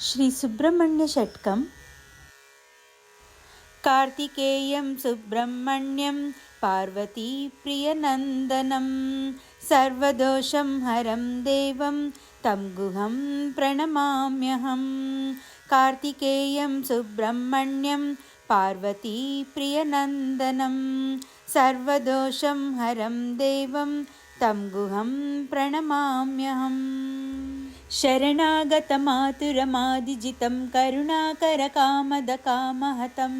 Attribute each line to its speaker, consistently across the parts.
Speaker 1: श्रीसुब्रह्मण्यषट्कं कार्तिकेयं सुब्रह्मण्यं पार्वतीप्रियनन्दनं। सर्वदोषं हरं देवं तं गुहं प्रणमाम्यहं। कार्तिकेयं सुब्रह्मण्यं पार्वतीप्रियनन्दनं। सर्वदोषं हरं देवं तं गुहं प्रणमाम्यहम् शरणागतमातुरमादिजितं करुणाकरकामदकामहतं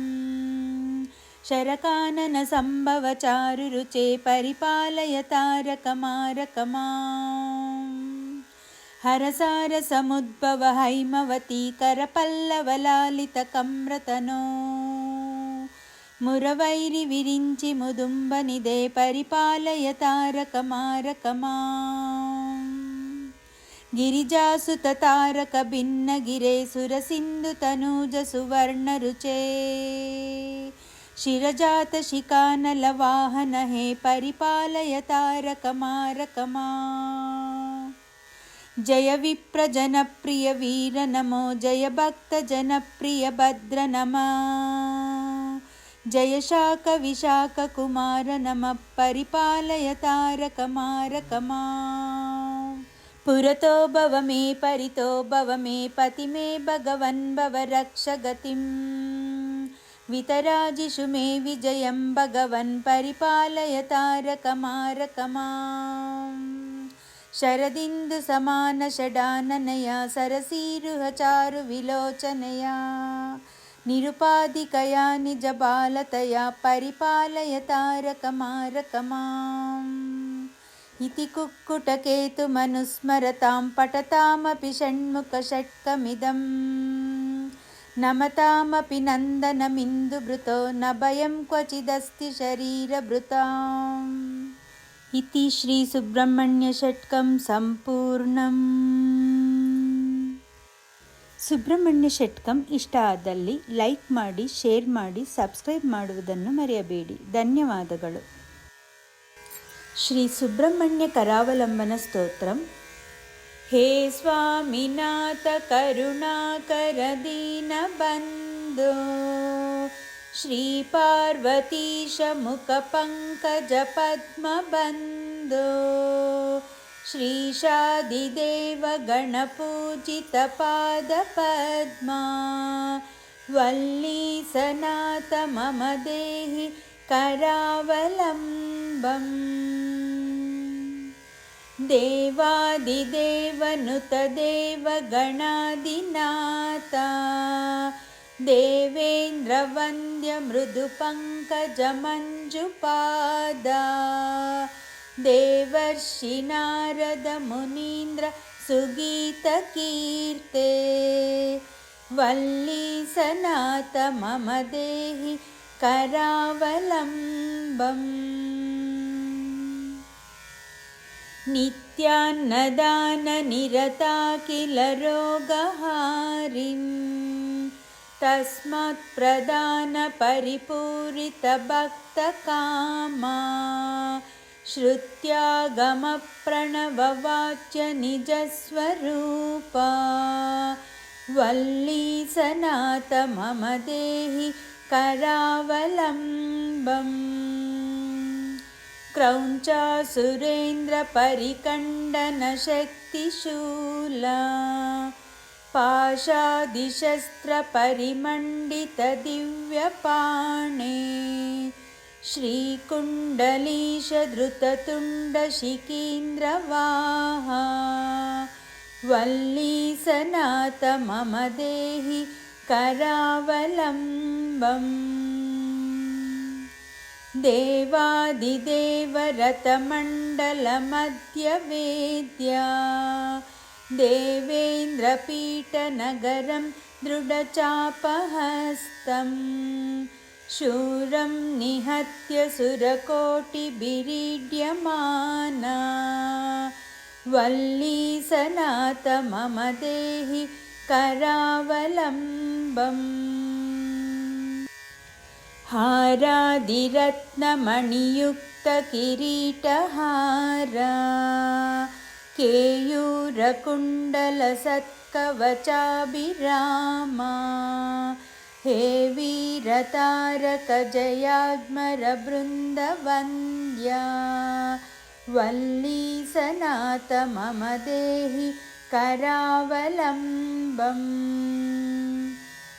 Speaker 1: शरकाननसम्भवचारुरुचे परिपालय तारकमारकमा हरसारसमुद्भव हैमवती करपल्लवलालितकम्रतनो గిరిజాసుత తారక భిన్న గిరేసుర సింధు తనూజ సువర్ణ రుచే శిరజాత శిఖానల వాహన హే పరిపాలయ తారక మారకమా జయ విప్ర జనప్రియ వీర నమో జయ భక్త జనప్రియ భద్ర నమా జయ శాఖ విశాఖ కుమార నమ పరిపాలయ తారక మారకమా पुरतो भव मे परितो भव मे पति मे भगवन् भव रक्ष गतिं वितराजिषु मे विजयं भगवन् परिपालय तारकमारकमा। शरदिन्दुसमानषडाननया सरसीरुहचारुविलोचनया निरुपाधिकया निजबालतया परिपालय तारकमारकमा इति कुक्कुटकेतुमनुस्मरतां पठतामपि षण्मुखषट्कमिदं नमतामपि नन्दनमिन्दुभृतो न भयं क्वचिदस्ति शरीरभृताम् इति श्रीसुब्रह्मण्यषट्कं सम्पूर्णम् ಸುಬ್ರಹ್ಮಣ್ಯ ಷಟ್ಕಂ ಇಷ್ಟ ಆದಲ್ಲಿ ಲೈಕ್ ಮಾಡಿ ಶೇರ್ ಮಾಡಿ ಸಬ್ಸ್ಕ್ರೈಬ್ ಮಾಡುವುದನ್ನು ಮರೆಯಬೇಡಿ ಧನ್ಯವಾದಗಳು श्रीसुब्रह्मण्यकरावलम्बनस्तोत्रं हे स्वामिनाथ करुणाकरदीनबन्धो श्रीपार्वतीशमुखपङ्कजपद्मबन्धो श्रीशादिदेवगणपूजितपादपद्मा वल्ली सनाथ मम देहि करावलम्बम् देवादिदेवनुतदेव गणादिनाथा देवेन्द्रवन्द्यमृदुपङ्कजमञ्जुपादा देवर्षि नारदमुनीन्द्र सुगीतकीर्ते वल्लीसनाथ मम देहि करावलम्बम्। नित्यान्नदाननिरता किल रोगहारिं तस्मत्प्रदानपरिपूरितभक्तकामा। श्रुत्यागमप्रणववाच्य निजस्वरूपा वल्लीसनाथ मम देहि करावलम्बम्। क्रौञ्चासुरेन्द्रपरिकण्डनशक्तिशूला पाशादिशस्त्रपरिमण्डितदिव्यपाणे। श्रीकुण्डलीशधृततुण्डशिकीन्द्रवाहा वल्लीसनाथ मम देहि करावलम्बम्। देवादिदेवरथमण्डलमध्यवेद्या। देवेन्द्रपीठनगरं दृढचापहस्तम्। शूरं निहत्य सुरकोटिभिरीड्यमाना वल्लीसनाथ मम देहि करावलम्बम्। हारादिरत्नमणियुक्तकिरीटहारा। केयूरकुण्डलसत् कवचाभिरामा हे वीरतारकजयाग्मरबृन्दवन्द्या। वल्ली सनाथ मम देहि करावलम्बम्।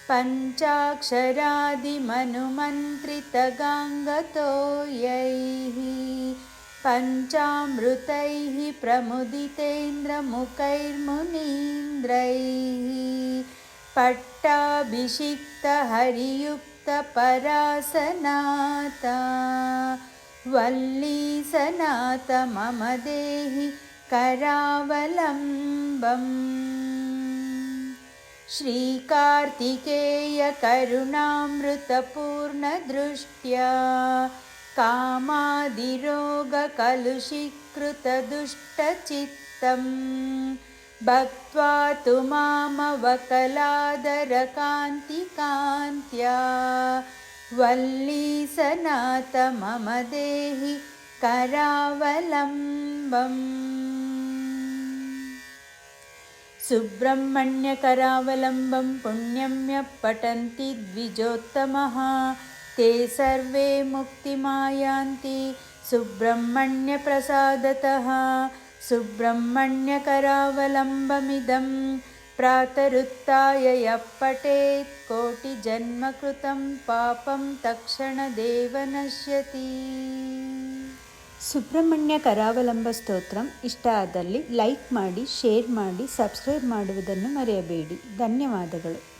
Speaker 1: पञ्चाक्षरादिमनुमन्त्रितगाङ्गतो यैः पञ्चामृतैः प्रमुदितेन्द्रमुखैर्मुनीन्द्रैः पट्टाभिषिक्तहरियुक्तपरासनाता वल्ली सनाथ मम देहि करावलम्बम्। श्रीकार्तिकेयकरुणामृतपूर्णदृष्ट्या कामादिरोगकलुषीकृतदुष्टचित्तं भक्त्वा तु मामवकलादरकान्तिकान्त्या वल्ली सनाथ मम देहि करावलम्बम् सुब्रह्मण्यकरावलम्बं पुण्यं यः पठन्ति द्विजोत्तमः। ते सर्वे मुक्तिमायान्ति। सुब्रह्मण्यप्रसादतः। सुब्रह्मण्यकरावलम्बमिदं प्रातरुत्थाय यः पठेत् कोटिजन्मकृतं पापं तक्षणदेव नश्यति ಸುಬ್ರಹ್ಮಣ್ಯ ಕರಾವಲಂಬ ಸ್ತೋತ್ರಂ. ಇಷ್ಟ ಆದಲ್ಲಿ ಲೈಕ್ ಮಾಡಿ ಶೇರ್ ಮಾಡಿ ಸಬ್ಸ್ಕ್ರೈಬ್ ಮಾಡುವುದನ್ನು ಮರೆಯಬೇಡಿ. ಧನ್ಯವಾದಗಳು.